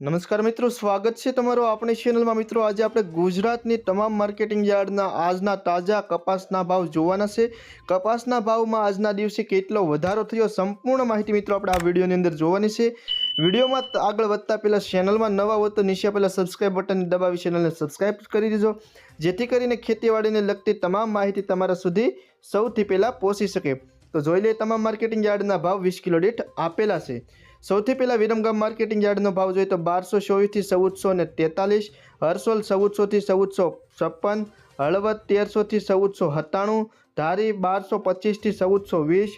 નમસ્કાર મિત્રો, સ્વાગત છે તમારો આપણી ચેનલમાં મિત્રો, આજે આપણે ગુજરાતની તમામ માર્કેટિંગ યાર્ડના આજના તાજા કપાસના ભાવ જોવાના છે. કપાસના ભાવમાં આજના દિવસે કેટલો વધારો થયો સંપૂર્ણ માહિતી મિત્રો આપણે આ વિડીયોની અંદર જોવાની છે. વિડીયોમાં આગળ વધતા પહેલાં ચેનલમાં નવા હો તો નીચે પહેલાં સબસ્ક્રાઇબ બટન દબાવી ચેનલને સબસ્ક્રાઇબ કરી દીજો. જેથી કરીને ખેતીવાડીને લગતી તમામ માહિતી તમારા સુધી સૌથી પહેલાં પહોંચી શકે. તો જોઈ લઈએ, તમામ માર્કેટિંગ યાર્ડના ભાવ વીસ કિલો દીઠ આપેલા છે. સૌથી પહેલાં વિરમગામ માર્કેટિંગ યાર્ડનો ભાવ જોઈએ તો બારસો ચોવીસથી ચૌદસો ને તેતાલીસ હરસોલ ચૌદસોથી ચૌદસો છપ્પન, હળવદ તેરસોથી ચૌદસો સત્તાણું, ધારી બારસો પચીસથી ચૌદસો વીસ,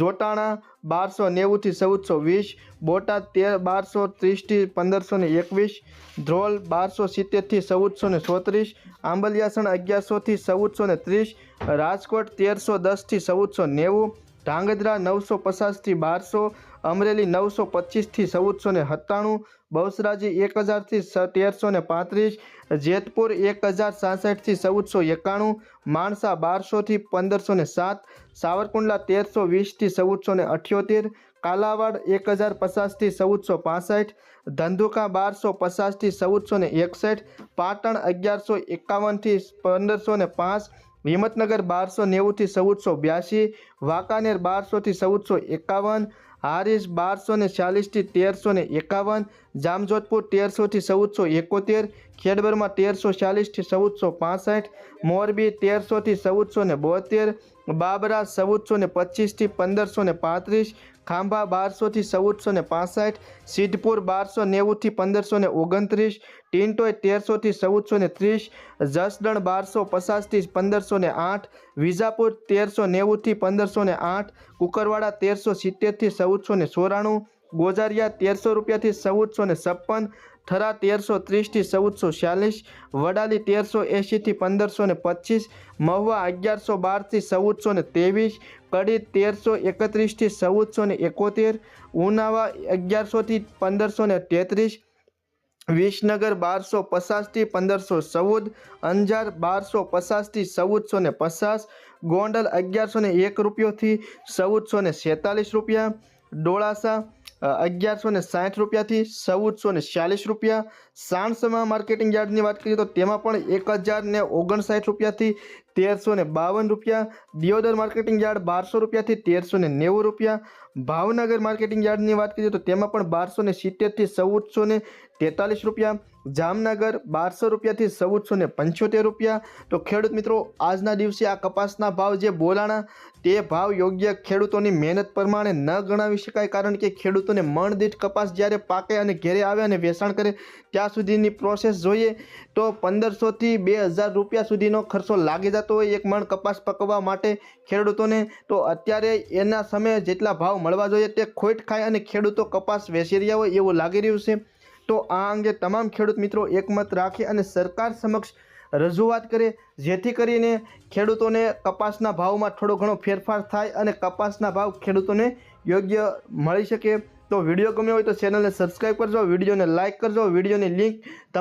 જોટાણા બારસો નેવુંથી ચૌદસો વીસ, બોટાદ તેર બારસો ત્રીસથી પંદરસો ને એકવીસ, ધ્રોલ બારસો સિત્તેરથી ચૌદસો ને ચોત્રીસ, આંબલિયાસણ અગિયારસોથી ચૌદસો ને ત્રીસ, રાજકોટ તેરસો દસથી ચૌદસો નેવું ધાંગધ્રા નવસો પચાસથી બારસો, અમરેલી નવસો પચીસથી ચૌદસો ને સત્તાણું, બહુસરાજી એક હજારથી તેરસો ને પાંત્રીસ, જેતપુર એક હજાર સાસઠથી ચૌદસો એકાણું, માણસા બારસોથી પંદરસો ને સાત, સાવરકુંડલા તેરસો વીસથી ચૌદસો ને અઠ્યોતેર, કાલાવાડ એક હજાર પચાસથી ચૌદસો પાસઠ, ધંધુકા બારસો પચાસથી ચૌદસો ને એકસઠ, પાટણ અગિયારસો એકાવનથી પંદરસો ને પાંચ હિંમતનગર બારસો નેવુંથી ચૌદસો બ્યાસી, વાંકાનેર બારસોથી ચૌદસો એકાવન, હારીજ બારસો ને ચાલીસથી તેરસો ને એકાવન, જામજોધપુર તેરસોથી ચૌદસો એકોતેર, ખેડબરમાં તેરસો ચાલીસથી ચૌદસો પાસઠ, મોરબી તેરસોથી ચૌદસો ને બોતેર બાબરા ચૌદસો ને પચીસથી પંદરસો ને પાંત્રીસ, ખાંભા બારસોથી ચૌદસો ને પાસઠ, સિદ્ધપુર બારસો નેવુંથી પંદરસો ને ઓગણત્રીસ ટિન્ટોય તેરસોથી ચૌદસો ને ત્રીસ, જસદણ બારસો પચાસથી પંદરસો ને આઠ, વિજાપુર તેરસો નેવુંથી પંદરસો ને આઠ, કુકરવાડા તેરસો સિત્તેરથી ચૌદસો ને ચોરાણું, ગોજારિયા તેરસો રૂપિયાથી ચૌદસો ને છપ્પન થરા તેરસો ત્રીસથી ચૌદસો છ્યાલીસ વડાલી તેરસો એંશીથી પંદરસો ને પચીસ, મહુવા અગિયારસો બારથી ચૌદસો ને ત્રેવીસ, કડી તેરસો એકત્રીસથી ચૌદસો ને એકોતેર, ઉનાવા અગિયારસોથી પંદરસો ને તેત્રીસ, વિસનગર બારસો પચાસથી પંદરસો ચૌદ, અંજાર બારસો પચાસથી ચૌદસો ને પચાસ, ગોંડલ અગિયારસો ને એક રૂપિયોથી ચૌદસો ને છેતાલીસ રૂપિયા, ડોળાસા અગિયારસો ને સાઠ રૂપિયાથી ચૌદસો ને ચાલીસ રૂપિયા. સાણસમાં માર્કેટિંગ યાર્ડની વાત કરીએ તો તેમાં પણ એક હજાર ને ઓગણસાઠ રૂપિયાથી તેરસો ને બાવન રૂપિયા, દિયોદર માર્કેટિંગ યાર્ડ બારસો રૂપિયાથી તેરસો ને નેવું રૂપિયા. ભાવનગર માર્કેટિંગ યાર્ડની વાત કરીએ તો તેમાં પણ બારસો ને સિત્તેરથી ચૌદસો ને તેતાલીસ રૂપિયા. જામનગર બારસો રૂપિયાથી ચૌદસો ને પંચોતેર રૂપિયા. તો ખેડૂત મિત્રો, આજના દિવસે આ કપાસના ભાવ જે બોલાણા, તે ભાવ યોગ્ય ખેડૂતોની મહેનત પ્રમાણે ન ગણાવી શકાય, કારણ કે ખેડૂતોને મણદીઠ કપાસ જ્યારે પાકે અને ઘેરે આવે અને વેચાણ કરે, ત્યાં સુધીની પ્રોસેસ જોઈએ. તો પંદરસોથી બે હજાર રૂપિયા સુધીનો ખર્ચો લાગી જતો હોય એક મણ કપાસ પકવવા માટે ખેડૂતોને, તો અત્યારે એના સમયે જેટલા ભાવ મળવા જોઈએ તે ખોટ ખાય અને ખેડૂતો કપાસ વેચી રહ્યા હોય એવું લાગી રહ્યું છે. તો આ અંગે તમામ ખેડૂત મિત્રો એકમત રાખે અને સરકાર સમક્ષ રજૂઆત કરે, જેથી કરીને ખેડૂતોને કપાસના ભાવમાં થોડો ઘણો ફેરફાર થાય અને કપાસના ભાવ ખેડૂતોને યોગ્ય મળી શકે. તો વીડિયો ગમ્યો હોય તો ચેનલને સબસ્ક્રાઈબ કરજો, વિડીયોને લાઇક કરજો, વિડીયોની લિંક તમારા